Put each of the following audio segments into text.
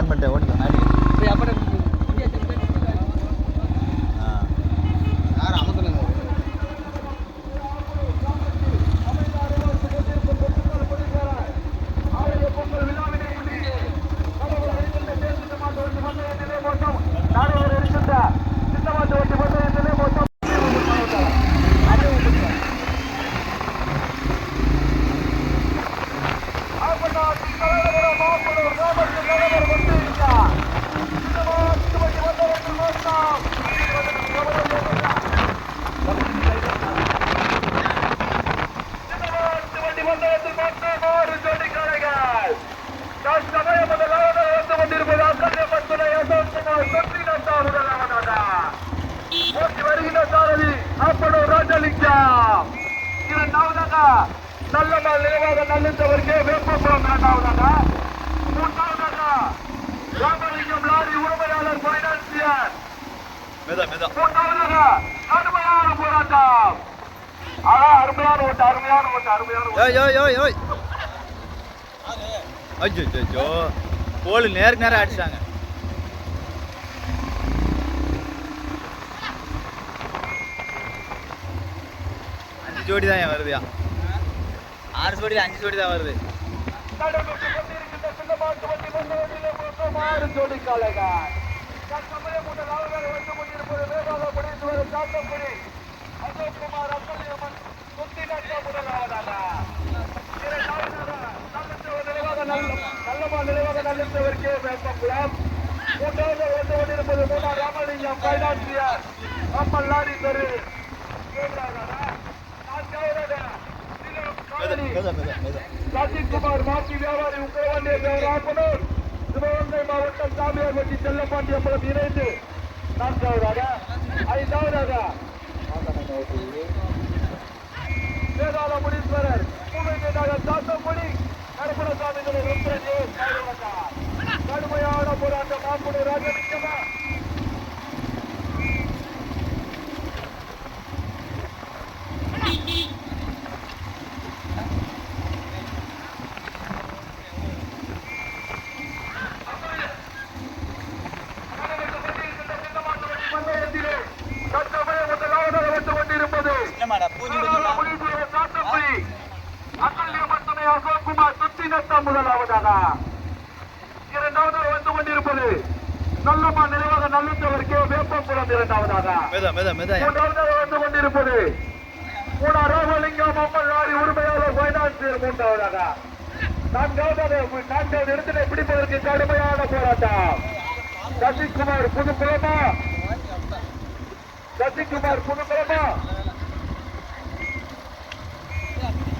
On பண்ணிட்டேன் ஓடிக்கோ ஆடி போய் அப்புறம் நல்ல நினைவாக நல்லவருக்கு வேப்பபுரம் இரண்டாவதாக மூன்றாவதாக ராமலிங்கம் லாரி உரிமையாளர் பைனான்சியர் மூன்றாவதாக கடுமையான போராட்டம். ஆனா அருமையான ஓட்டு அருமையான ஓட்டு அருமையான ஓட்டு. யோய் யோய் யோய் யோய் ஐயோ ஐயோ போல் நேருக்கு நேரம் அடிச்சிட்டாங்க அஞ்சு ஜோடி தான் வருதுயா? ஆறு சோடி அஞ்சு சோடி தான் வருது நடைபெற்று கொண்டிருக்கின்ற சின்னமாட்டு வண்டி பந்தயத்திலே மொத்தம் ஆறு ஜோடி காளைகள். தற்சமயம் முதலாவதாக வந்து கொண்டிருப்பது வேதாள முனீஸ்வரர் சாத்தங்குடி. அசோக்குமார் அப்பள்ளியம்மன் சுத்தி நட்ட முதலாவதாக. இரண்டாவதாக நல்லத்தவர் நினைவாக நல்ல- நல்லமா நினைவாக நல்லத்தவர் கே. வேப்பங்குளம். மூன்றாவதாக வந்து கொண்டிருப்பது மூணார் ராமலிங்கம் பைனான்சியர் அம்மன் லாரி தெரு. மூன்றாவதாக மெதா மெதா ராஜீவ்குமார் மாற்றி வியாபாரி உக்கரவண்டிய ராப்பனூர் சிவகங்கை மாவட்டம் சாமியார்பட்டி செல்லப்பாண்டியம்பலம் இணைந்து. நான்காவதாக ஐந்தாவதாக. வேதாள முனீஸ்வரர் பூமிநாத சாத்தங்குடி கருப்பணசாமி ருத்ரஜி கடுமையான போராட்டம் மாப்புடு ராஜலிங்கமா பந்தயத்திலே தற்சமயம் முதலாவதாக வந்து கொண்டிருப்பது என்னமாடா பூஜை முடிவுரை சாத்தங்குடி அக்கல்யம்மன் துணை அசோக்குமார் நட்டம் முதலாவதாக. இரண்டாவதாக வந்து கொண்டிருப்பது நல்லம்மா நினைவாக நல்லத்தவர் கே. வேப்பங்குளம் இரண்டாவதாக. வந்து கொண்டிருப்பது மூணா ராமலிங்கம் அம்மன் லாரி உரிமையாளர் பைனான்சியர் மூன்றாவதாக. நான்காவதாக நான்காவது இடத்திலே பிடிப்பதற்கு கடுமையான போராட்டம். சசிகுமார் புதுக்குளமா? சசிகுமார் புதுக்குளமா?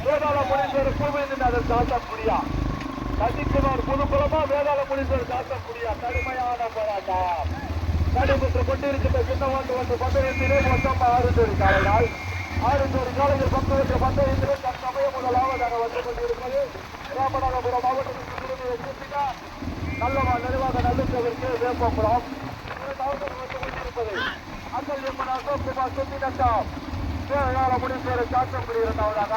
வேதாள முனீஸ்வரர் பூமிநாதர் சாத்தக்குடியா சசிகுமார் புதுக்குளமா வேதாள முனீஸ்வரர் சாத்தக்குடியா கடுமையான போராட்டம். நடைபெற்று கொண்டிருக்கின்ற சின்னவாண்டு வந்து பந்தயத்திலே மொத்தம் ஆறு ஜோடி காலைகள் ஆறு ஜோடி காலைகள் பந்தயத்திலே பந்தயத்திலே தற்சமயம் முதலாவதாக வந்து கொண்டிருக்கிறது. ராமநாதபுரம் மாவட்டத்திற்கு திரும்பிய சுத்திகா நல்லவா நிறைவாக நல்லவருக்கு வேப்பபுரம் இரண்டாவது வந்து கொண்டிருப்பது அக்கல் எம்மன் அசோக்குமார் சுத்தி நட்டம் வேளாள முனீஸ்வரர் சாத்தங்குடி இரண்டாவதாக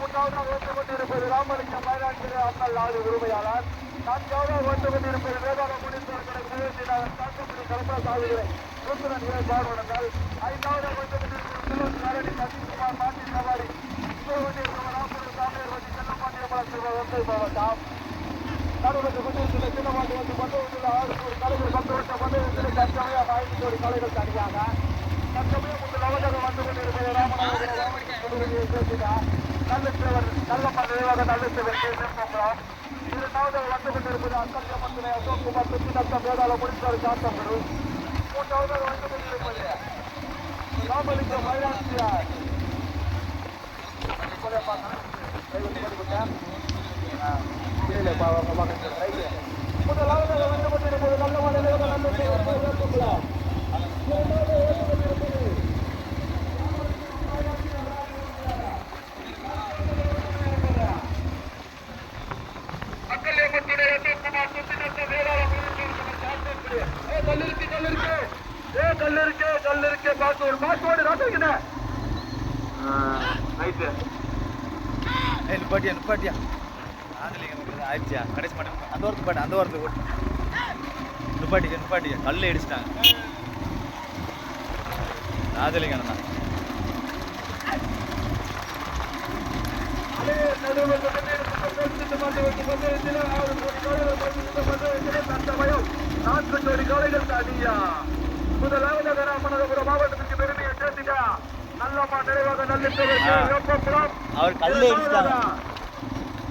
மூன்றாவதாக வந்து கொண்டிருப்பது ராமலிங்கம் மயிலாட்சி அண்ணல் லாரி உரிமையாளர் நான்காவதாக வந்து கொண்டிருப்பது வேதாள முனீஸ்வரர் கடை முயற்சியாளர் சாத்தங்குடி கலப்பசாமிகளை ருத்ரன் இறை பார்வனங்கள் ஐந்தாவது வந்து கொண்டிருப்பது காரணி சசிகுமார் மாட்டி சவாரி சிவகங்கை ராமபுரம் சாமியார் வண்டி செல்லப்பாண்டியம்பலம் சிவகங்கை மாவட்டம் நடுவருக்கு கொண்டிருக்கிற சின்னமாட்டு வந்து பந்தயத்தில் ஆறு கோடி கலைகள் பத்து வருஷம் பந்தயத்தில் தற்சமயம் ஐந்து கோடி கலைகள் தனியாக தற்சமயம் உங்கள் அவதாக வந்து கொண்டிருப்பது ராமநாதபுரம் ராமலிங்க சேர்த்துதான் நல்லவர் நல்ல பதவியாக நல்லவர் கேசம்பரம் இரண்டாவது வந்து கொண்டிருப்பது அக்கல்ய மந்திரி அசோக் குமார் சுத்தி நட்டம் வேதாள முடிந்தார் சாத்தப்படும் மூன்றாவது வந்து கொண்டிருப்பது ராமலிங்கம் மயிலாட்சியார் முதலாவது வந்து கொண்டிருப்பது நல்ல மனிதர்கள் நல்ல கல்லு அடிச்சிட்டாங்க ராஜலிங்கம் தான் நான்கு ஜோடி காளைகள் தாண்டியா முதலாவதாக ராமநாதபுரம் மாவட்டத்திற்கு பெருமையை சேர்த்துட்டா நல்லம்மா நிறைவாக. வெப்பப்புறம் அவர் கல்லு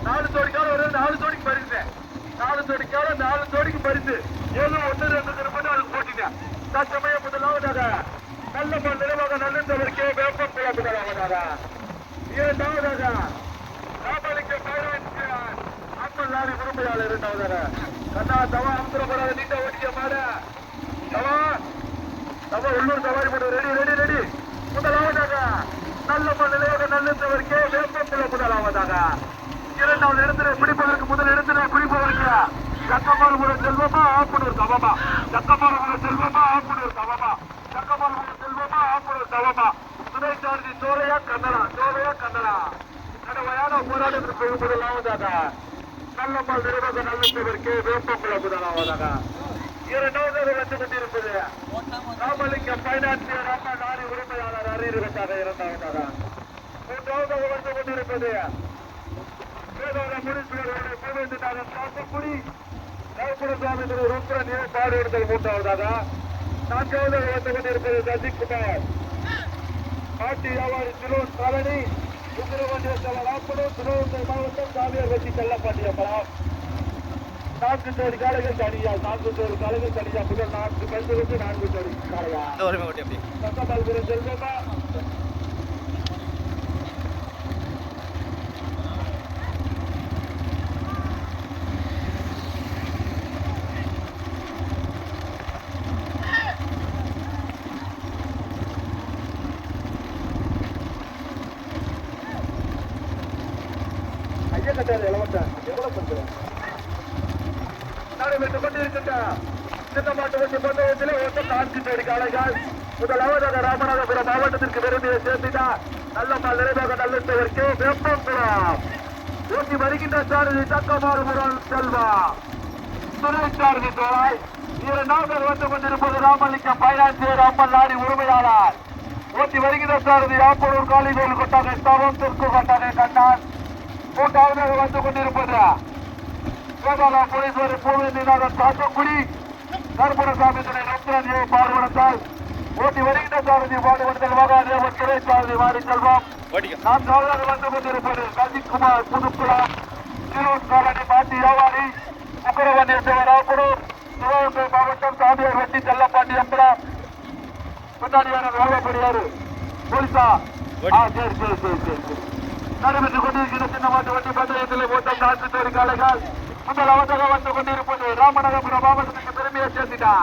நாலு ஜோடி காலம் நாலு ஜோடிக்கு பரிசு நாலு ஜோடி காலம் நாலு ஜோடிக்கு பரிசு ஏதோ ஒன்று ரெண்டு தற்சமயம் முதலாவதாக நல்லம்மா நிறைவாக வேப்பம் கொள்ள முதலாவதாக இரண்டாவதாக ராமலிங்க பைரவன் அம்மன் லாரி உரிமையாளர் இரண்டாவதாக. கண்ணா தவா அமுத்திரப்படாத நீண்ட ஓட்டிய மாட. தவா தவா உள்ளூர் சவாரி போட்டு ரெடி ரெடி ரெடி. முதலாவதாக நல்ல நிலையாக நல்லவருக்கு வேப்பப்புல முதலாவதாக இரண்டாவது இடத்துல பிடிப்பதற்கு முதல் இடத்துல பிடிப்பதற்கு சக்கமாறுபுர செல்வமா ஆப்பனூர் தவமா சக்கமாறுபுர செல்வமா ஆப்பனூர் தவமா சக்கமாறுபுர செல்வமா ஆப்பனூர் தவமா துணை சார்ஜி சோலையா கன்னடா சோலையா கன்னடா கடுமையான போராட்டத்திற்கு முதலாவதாக நல்லம்மாள் நிறைவாக நல்லவருக்கு வேப்பப்புல முதலாவதாக இரண்டாவது வந்து கொண்டிருப்பது ராமலிங்கம் பைனான்சியர் அம்மா நாரி உரிமையாளர் அறிவுறுத்தாக இரண்டாவதாக மூன்றாவதாக வந்து கொண்டிருப்பது வேதாள முனீஸ்வரருடைய பூவேந்திநாதன் சாத்தக்குடி சுவாமி திரு ருத்ரன் ஏற்பாடு எடுத்தல் மூன்றாவதாக. நான்காவதாக வந்து கொண்டிருப்பது சசிகுமார் பாட்டி வியாபாரி சிலோன் காலனி உத்திரவண்டிய ராப்படம் சிவகங்கை மாவட்டம் சாமியார் வச்சி செல்லப்பாண்டியப்பலாம் நான்கு ஜோடி காளைகள் தனியா நான்கு ஜோடி காளைகள் தனியா முதல் நான்கு பெண்களுக்கு நான்கு ஜோடி அப்படி. சத்தமால்புரம் செல்வமா ஐயா கட்டாரு இளவட்ட எவ்வளவு பண்றேன் நடைபெற்றுக் கொண்டிருக்கின்ற சின்ன மாட்டு வண்டி நான்கு ஜோடி காளைகள் முதலாவதாக ராமநாதபுரம் மாவட்டத்திற்கு பெருமையை சேர்த்தினார் நல்லம்மா நிறைவாக நல்லவருக்கு வெப்பம்புரம் ஊட்டி வருகின்ற சாரதி தக்கமாறு முருகன் செல்வா. துணை சாரதி தோழாய் இரு இரண்டாவது வந்து கொண்டிருப்பது ராமலிங்கம் பைனான்சியர் அம்மன் நாடி உரிமையாளர். ஊட்டி வருகின்ற சாரதி ஆப்பூர் காளிவேல் கொட்டாகை தவம் தெற்கு கொட்டாகை கண்ணான். மூன்றாவதாக வந்து கொண்டிருப்பது கோபாலா போலீஸ்வரர் பூவேந்திநாதன் சாத்தக்குடி கருப்பணசாமி துணை ரத்ரன் ஏ பார்வனத்தால் ஓட்டி வருகின்ற சாரதி பாடுபடுத்தல் மகாதேவன் துணை சாரதி வாடி செல்வம். நான்காவதாக வந்து கொண்டிருப்பது கஜிக்குமார் புதுப்புலா சிலூர் காலனி மாட்டி வியாபாரி உக்கரவண்ணியத்தவர் ஆக்குடூர் சிவகங்கை மாவட்டம் சாமியார் வட்டி செல்லப்பாண்டி அம்பலம் பின்னாடியான வேலைப்படுவாரு போலீஸா? ஆ சரி சரி சரி சரி நடைபெற்றுக் கொண்டிருக்கிற சின்ன மாட்டு வண்டி பந்தயத்தில் ஓட்டம் பேர் காலைகள் முதலாவதாக வந்து கொண்டிருப்பது ராமநாதபுரம் மாவட்டத்துக்கு பெருமையை சேர்த்துட்டா.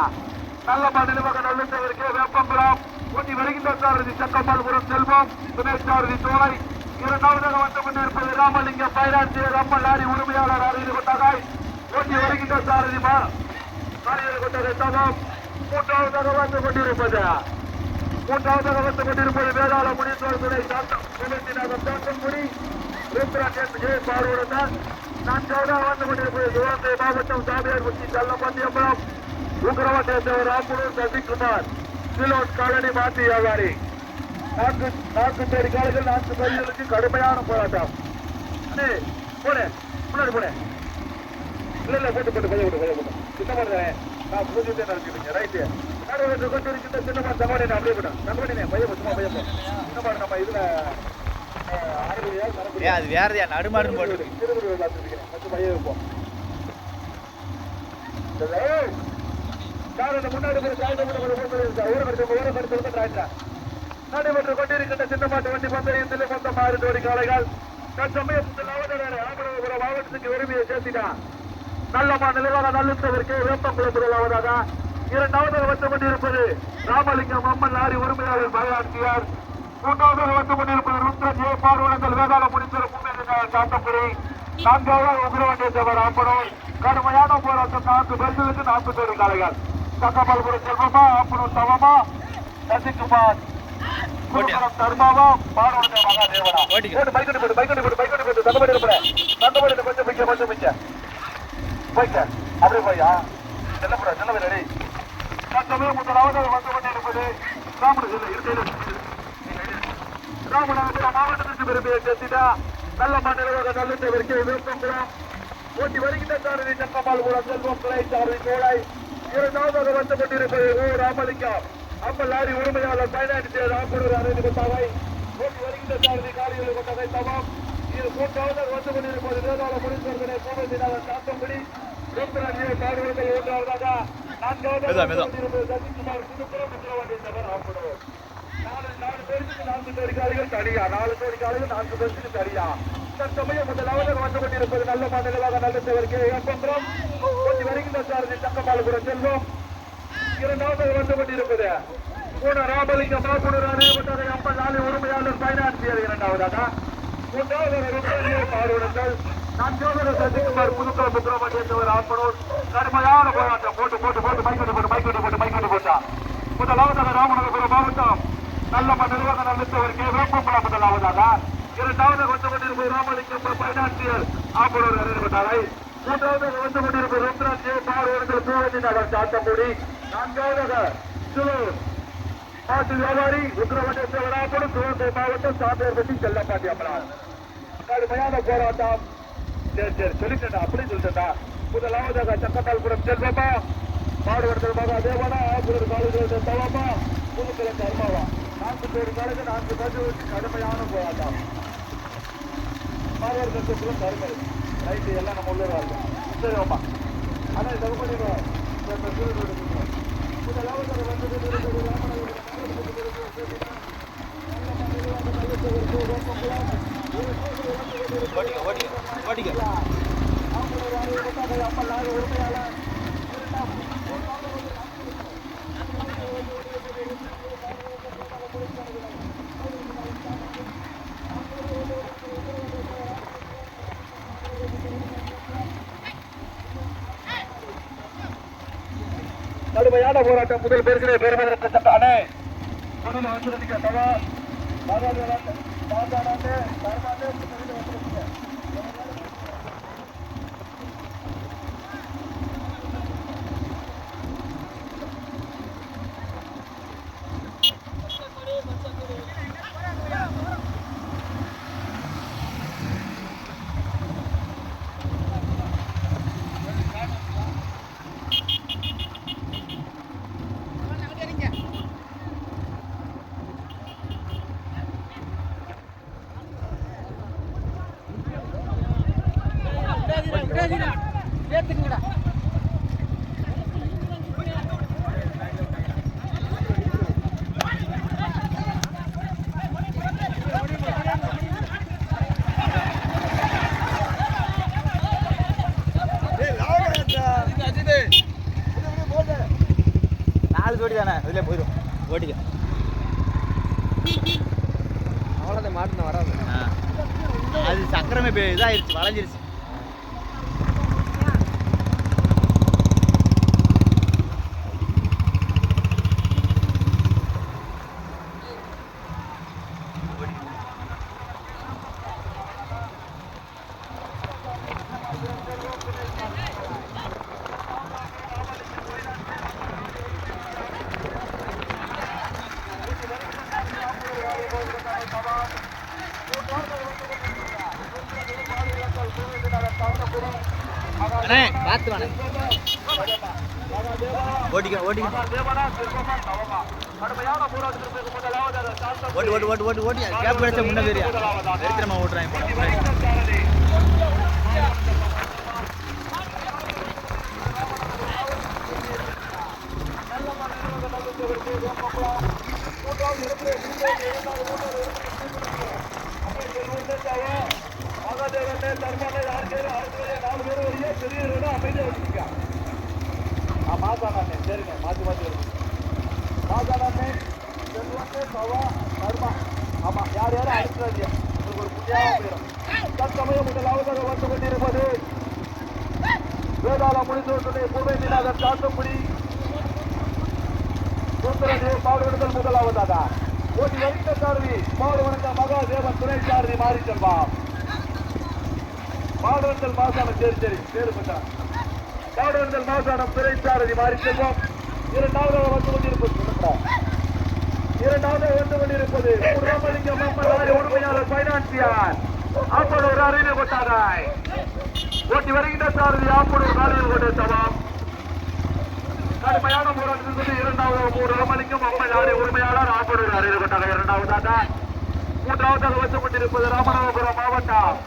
நல்ல மாநிலமாக நல்லவருக்கு வேப்பம்புரம் ஊட்டி வருகின்ற சாரதி சக்கம்பால்புரம் செல்வம். துணை சாரதி சோலை இரண்டாவதாக வந்து கொண்டிருப்பது ராமலிங்கம் பைராட்சியர் அம்மன் லாரி உரிமையாளர் அறிந்து கொண்டாகாய் ஊட்டி வருகின்ற சாரதி மா காரியர் கொண்டதை மூன்றாவதாக வந்து கொண்டிருப்பது. மூன்றாவதாக வந்து கொண்டிருப்பது வேதாள முனீஸ்வரர் துணை சாத்தம். சாத்தன்குடி. ருத்ராஜன் நான்காவதாக வந்து கொண்டிருப்பது மாவட்டம் சாமியார் முச்சி செல்லப்பட்டியம்பலம் உக்கரவட்டேஸ்வரர் ராம்புலூர் சசிகுமார் சிலோன் காலனி மாத்தி வியாபாரி நான்கு நான்கு பேர் காலைகள் நான்கு பேர்களுக்கு கடுமையான போராட்டம். போனே முன்னாடி போனே. இல்ல இல்ல போட்டு போட்டு பைய போட்டு பைய போட்டு. சின்ன நான் பூஜ்யத்தை நடத்திட்டு ரைட்டு நடுவில் கொண்டு இருக்கின்ற சின்ன மாதிரி தங்கமணி அப்படியே போட்டேன். தங்கமணி பைய போ சும்மா பைய போ. சின்ன மாதிரி நம்ம இதுல அது வேறதையா நடுமாடுன்னு போட்டு பைய வைப்போம் சார் இந்த முன்னாடி போய் சாய்ந்த முன்னாடி ஊரை கடிச்சு நடைபெற்றுக் கொண்டிருக்கின்ற சின்ன மாட்டு வண்டி பந்தயத்தில் மொத்த மாறு ஜோடி காளைகள். தற்சமயத்தில் ராமநாதபுரம் மாவட்டத்துக்கு உரிமையை சேர்த்தினார் நல்லம்மா நிலைவாக நல்லுத்தவருக்கு வேப்பங்குளம் முதலாவதாக இரண்டாவது வந்து கொண்டிருப்பது ராமலிங்கம் அம்மன் லாரி உரிமையாளர் பயாட்சியார் மூன்றாவது வந்து கொண்டிருப்பது ருத்ரன் ஏ. பார்வனங்கள் வேதாள முடித்தர் முன்னேற்ற சாத்தப்புரி நான்காவதாக உதிரவண்டேஸ்வரர் ஆப்பனூர் கடுமையான போராட்டம் நான்கு பேர்களுக்கு நான்கு பேர் காளைகள். தக்கமல்புரம் செல்வமா ஆப்பனூர் தவமா? சசிகுமார் தர்மாவா? பாடுவந்த மகாதேவனா ஓட்டிக்க. போட்டு பைக்கெட்டு போட்டு பைக்கெட்டு போட்டு தந்தபடி இருப்பேன் தந்தபடி கொஞ்சம் மிச்ச கொஞ்சம் மிச்ச போய்க்க. அப்படியே போய்யா செல்லப்பட செல்லவில்லை தற்சமயம் முதலாவதாக வந்து கொண்டிருப்பது ராமன் சொல்லு இருக்கையில் ராமநாதபுரம் மாவட்டத்திற்கு பெருமையை சேர்த்திட நல்ல மண்டலமாக நல்ல வரைக்கும் விருப்பம் ஓட்டி வருகின்ற சாரதி சக்கமால்புரம் செல்வம் துறை சாரதி கோடை இரண்டாவதாக வந்து கொண்டிருப்பது ஓ ராமலிங்கம் அம்ம லாரி உரிமையாளர் பயனாளி ராம்பூர் அறிந்து கொண்டாவை. ஓட்டி வருகின்ற சாரதி காரியில் கொண்டதை தவம். இது மூன்றாவதாக வந்து கொண்டிருப்பது வேதாள முனீஸ்வரனை கோபத்தினாளர் சாத்தம்படி ரோம்பராஜியை பாடுவர்கள் ஒன்றாவதாக நான்காவது சசிகுமார் புதுப்புறம் ராம்பூர் நாலு பேருக்கு நான்கு தொழிலாளிகள் தனியா நாலு தொழிலாளிகள் நான்கு பேருக்கு தனியா. தற்சமயம் முதலாவதாக வந்து கொண்டிருப்பது நல்ல மாநிலமாக நல்ல தேவருக்கு ஏற்பம் கொஞ்சி வருகின்ற சாரதி தக்கமாலபுரம் செல்வம். இரண்டாவது வந்து கொண்டிருப்பது மூணு ராமலிங்கம் மாபுணர் அறியப்பட்டதை ஐம்பது நாலு உரிமையாளர் பயனாட்சியர் இரண்டாவதாக மூன்றாவது ருத்ரனியை பாடுவர்கள் நான்காவது சசிகுமார் புதுக்குளம் புத்திரமட்டி என்பவர் ஆப்பனூர் கடுமையான போராட்டம். போட்டு போட்டு போட்டு மைக்கொண்டு போட்டு மைக்கொண்டு போட்டு மைக்கொண்டு போட்டா. முதலாவதாக ராமநாதபுரம் மாவட்டம். நல்ல நிர்வாக நல்லவருக்கு வேப்பம்பலம் முதலாவதாக. இரண்டாவது வந்து கொண்டிருக்கும் ராமலிங்கம் பைனான்சியல் ஆப்பனூர் அறியப்பட்டாரை மூன்றாவது வந்து கொண்டிருக்கும் ருத்ராட்சி பாடுவர்கள் பூவதி நகர் சாத்தங்குடி நான்காவதாக சிலூர் மாட்டு வியாபாரி உத்தரவட்டேஸ்வராப்படும் சிவகங்கை மாவட்டம் சாப்பியர்பட்டி செல்லப்பாட்டி அம்மனார். கடுமையான போராட்டம். சரி சரி சொல்லிட்டா அப்படி சொல்லிட்டா முதலாவதாக சக்கத்தால்புரம் செல்வமா மாடுவர்கள் மகா தேவனா ஆசிரியர் காலேஜ் தவமா புதுக்கிழமை தர்மாவா நான்கு பேர் காலேஜ் நான்கு பேர் கடுமையான போராட்டம். மாணவர்கள் செல்வம் தருமை ரைட்டு எல்லாம் நம்ம உள்ளூரா இருக்கும் சரி அம்மா ஆனால் இது பண்ணிடுவோம் இந்த முதலாவதாக வந்து ஓட்டிக்க ஓட்டிக்க ஓட்டிக்க கடுமையான போராட்டம் முதல் பேருக்கிறே பெருமதற்கு சட்டானே முதல்ல வந்துருந்தீங்க சவா అలా తెలిసింది பார்த்து வாண்ணே ஓட்டிக்க ஓட்டிக்க. ஓட்டு ஓட்டு ஓட்டு ஓட்டு ஓட்டி. கேப் கிடைச்சா முன்ன தெரியா வெறித்தனமா ஓட்டுறாங்க போன சாரதி சரிங்க மாற்றி மாற்றி வருங்க மாதாளமே சவா கர்மா ஆமா யார் யாரும் அடிக்கிறாங்க உங்களுக்கு ஒரு புதியாக போயிடும் தற்சமயம் முதலாவதாக வந்து கொண்டிருப்பது வேதாள முடிந்தவர்களுடைய பூர்வீநாதர் சாத்தங்குடி சுந்தரதே பாடுவிடுதல் முதலாவதாக ஓட்டி வருகின்ற சாரதி பாடுவனுக்க மகாதேவன் துணை சாரதி மாறி செல்வான் பாடுவந்தல் மாசான சரி சரி பேரு பண்ணா பாடுவந்தல் மாசானம் பிறைச்சாரதி மாறி செல்வம். இரண்டாவதாக வந்து கொண்டிருப்பது இரண்டாவது வந்து கொண்டிருப்பது ராமலிங்கம் அம்மன் உரிமையாளர் பைனான்சியார். ஆப்பனூர் அறிவு கொட்டாராய் ஓட்டி வருகின்ற சாரதி ஆப்பனூர் காலையில் கொண்டு சவாம் கடுமையான போராட்டத்தில் இரண்டாவது மூன்று ராமலிங்கம் அம்மன் ஆறு உரிமையாளர் ஆப்பனூர் அறிவு கொட்டாராய் இரண்டாவதாக மூன்றாவதாக வந்து கொண்டிருப்பது ராமநாதபுரம் மாவட்டம்.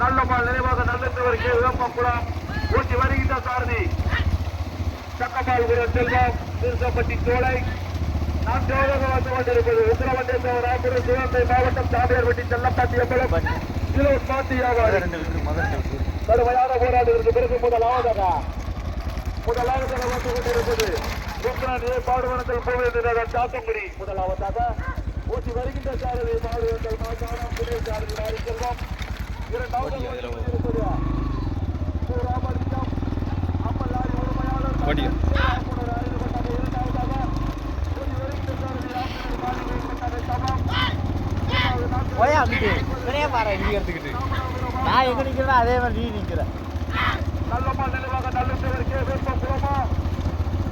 நல்லம்மாள் நினைவாக நடந்து வருகிற விளம்பக்குளம் ஊட்டி வருகின்ற சாரதி சக்கமால்புரம் செல்வம் திருச்சப்பட்டி சோலை. நாம் நான்காவதாக வந்து கொண்டிருப்பது உத்தரவண்டேஸ்வரர் ராமபுரம் சிவகங்கை மாவட்டம் சாமியார்பட்டி செல்லப்பாட்டி அம்பலம் கிலோ பாட்டி வியாபாரி. ரெண்டு கடுமையான போராட்டத்திற்கு பிறகு முதலாவதாக முதலாவதாக வந்து கொண்டிருப்பது உத்தரன் ஏ. பாடுவனத்தில் போவதற்கு சாத்தங்குடி. முதலாவதாக ஊட்டி வருகின்ற சாரதி பாடுவனத்தில் மாசானம் புதிய சாரதி மாறி செல்வம். போயா அங்கிட்டு. இவனே பாரு இங்கே எடுத்துக்கிட்டு. நான் எங்க நிக்கிறேன் அதே மாதிரி நீ நிக்கிற. நல்லம்மா நினைவாக நல்லவர் கே. வேப்பகுளமா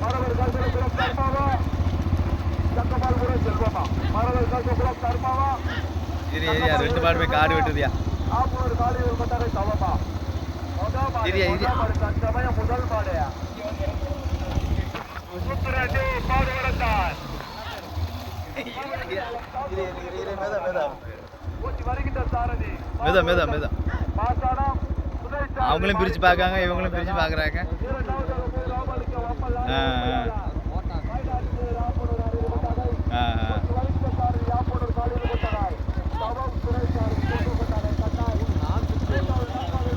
மரவர் கல்பகுளம் தர்மாவா சக்கமால்புரம் செல்வமா? மரவர் கல்பகுளம் தர்மாவா சரி ஏரியா ரெண்டு மாடு போய் காடு வெட்டுறியா? ஆப்பூர் இரியா. முதல் மாடு, தற்சமயம் முதல் மாடு சுத்துரண்டி பாடுவரத்தான் ஊட்டி வருகின்ற சாரதி. மெதா மெதா மெதா. மாசானம் துணை சாரதி அவங்களும் பிரிச்சு பார்க்காங்க இவங்களும் பிரிச்சு பார்க்குறாங்க இரண்டாவது போய் ராமலிங்கம் அம்மன் ஆ, ஆ. மயிலாடுதுறை ராமனூர் அறிவு கொண்டாரை ஆ ஆ. வலிக்கசாரி யாப்பனூர் காலையில் கொண்டாராய் தவம் துறைசாரி கூட்டு கொண்டாரை கட்டாய்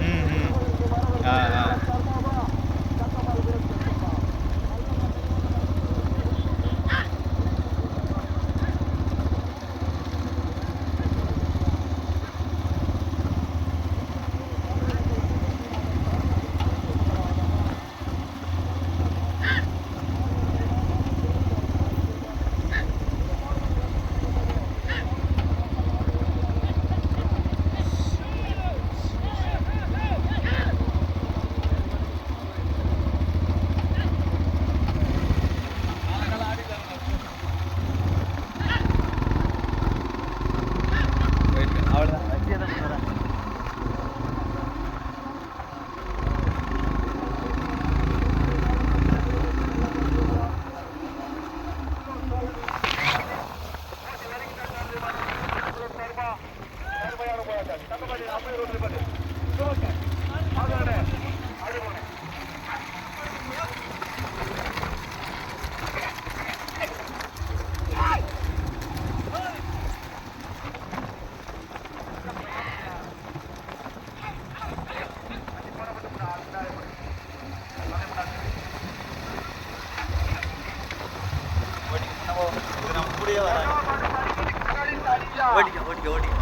ம் ம் ஆ நம்ம கூடயே வராங்க ஓடிக்க ஓடிக்க ஓடிக்க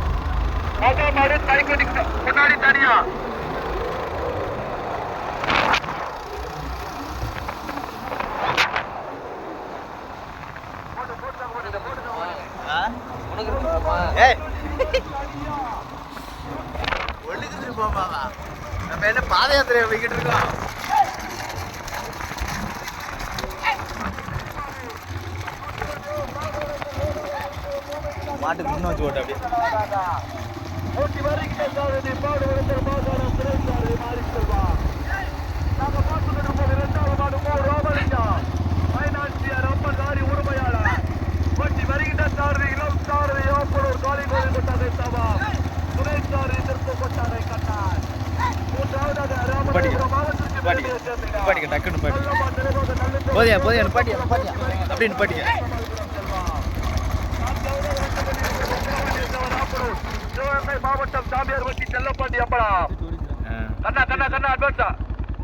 உனக்கு இருக்குமா ஏய் ஒண்ணுக்கு நம்ம என்ன பாத யாத்திரை போய்கிட்டு இருக்கோம் மாட்டுக்கு முன்ன வச்சு ஓட்டு அப்படியே ஓட்டி வருகின்ற சாரதி பாடுவதற்கு மாசாரம் சிறைச்சாரதி மாறி செல்வார் நாங்க பார்த்து கொண்டிருப்பது இரண்டாவது மாடு மோ ராமலிங்கம் பைனான்சியர் அம்மன் லாரி உரிமையாளர் ஓட்டி வருகின்ற சாரதி இளம் சாரதி ஆப்பனூர் காலி கோவில் கொட்டாரை சவாம் துணை சாரதி திருப்பு கொட்டாரை கட்டார் மூன்றாவதாக ராமநாதபுரம் மாவட்டத்திற்கு பாட்டிக்க பெருமையை சேர்க்கிறார். பாட்டிக்க டக்குன்னு பாட்டி நல்லம்மா நினைவாக நல்ல போதியா போதியா நிப்பாட்டியா நிப்பாட்டியா அப்படி நிப்பாட்டியா சிவகங்கை மாவட்டம் சாமியார்பட்டி செல்லப்பாண்டி அம்பலம் ஆ. கண்ணா கண்ணா கண்ணா அட்வான்ஸா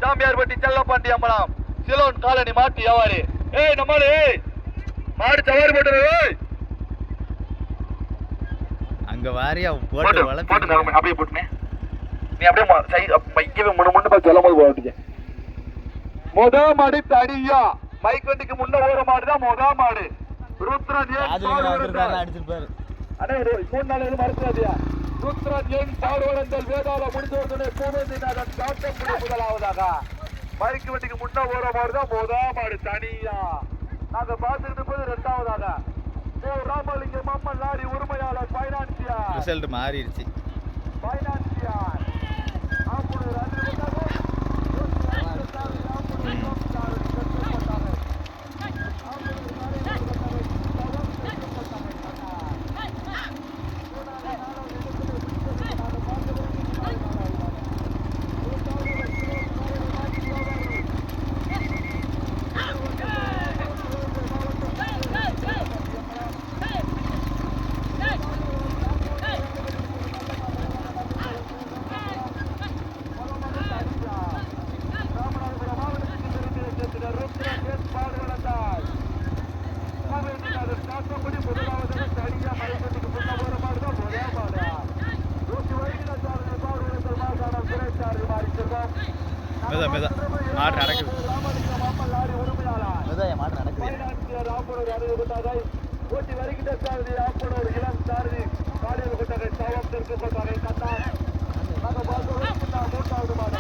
சாமியார்பட்டி செல்லப்பாண்டி அம்பலம். சிலோன் காலனி மாட்டு வியாபாரி ஏய் நம்மளு மாடு சவாரி போட்டு ஏய். அங்க வாரியா போட்டு வளர்த்து அப்படியே போட்டுனே. நீ அப்படியே மைக்கவே முன்னு முன்னு பார்த்து சொல்லும் போது போட்டுக்க. முத மாடு தடியா. மைக் வண்டிக்கு முன்ன ஓர மாடு தான் முத மாடு. மைக்கு வண்டிக்கு முன்ன ஓர மாடு தான் மாடு தனியா. நாங்க பாத்துக்கிட்டு போது ரெண்டாவதாக. ஓ ராமலிங்கம் அம்மன் லாரி உரிமையாளர் பைனான்சியா மாறிடுச்சு. ಹಾಕೊಂಡಿರ மெதா மெதா. மாடு நடக்குது. மெதா என் மாடு நடக்குது. ஓட்டி வருகின்ற சாரதி ஆப்பனூர் இளம் சாரதி காலியில் கொண்டார்கள் சவம் தெற்கு கொண்டார்கள் கட்டார் மூன்றாவது மாடு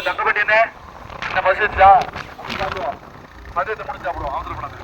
தங்கப்பட்டி என்ன? இந்த வச்சா அப்படி மதியத்தை முடிச்சு சாப்பிடுவோம். அவசரப்படாது.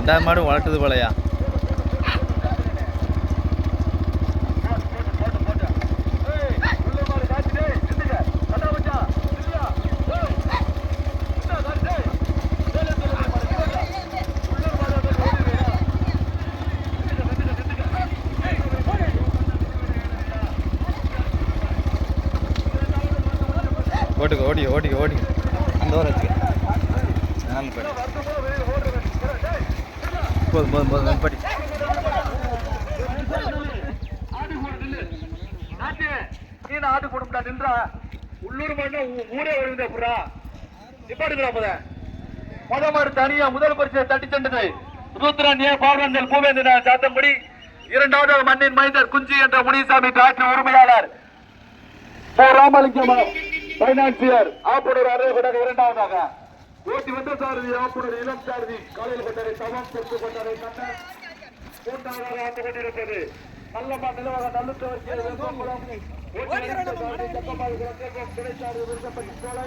ரெண்டாவது மாடு வளர்த்துது போலையா? நிப்பாட்டுக்கிறா முத முத தனியா முதல் பரிசை தட்டி சென்றது. ருத்ரன் ஏ. பார்வந்தல் பூவேந்திரன் சாத்தம்படி. இரண்டாவது மண்ணின் மைந்தர் குஞ்சி என்ற முனிசாமி உரிமையாளர். ராமலிங்கம் பைனான்சியர் இரண்டாவதாக. ஓட்டி வந்த சாரதி இளம் சாரதி காலையில் கொண்டரை தவம் பெற்று கொண்டரை கண்ணன் மூன்றாவதாக ஆண்டு கொண்டிருப்பது ஓட்டி வந்த சாரதி சோலை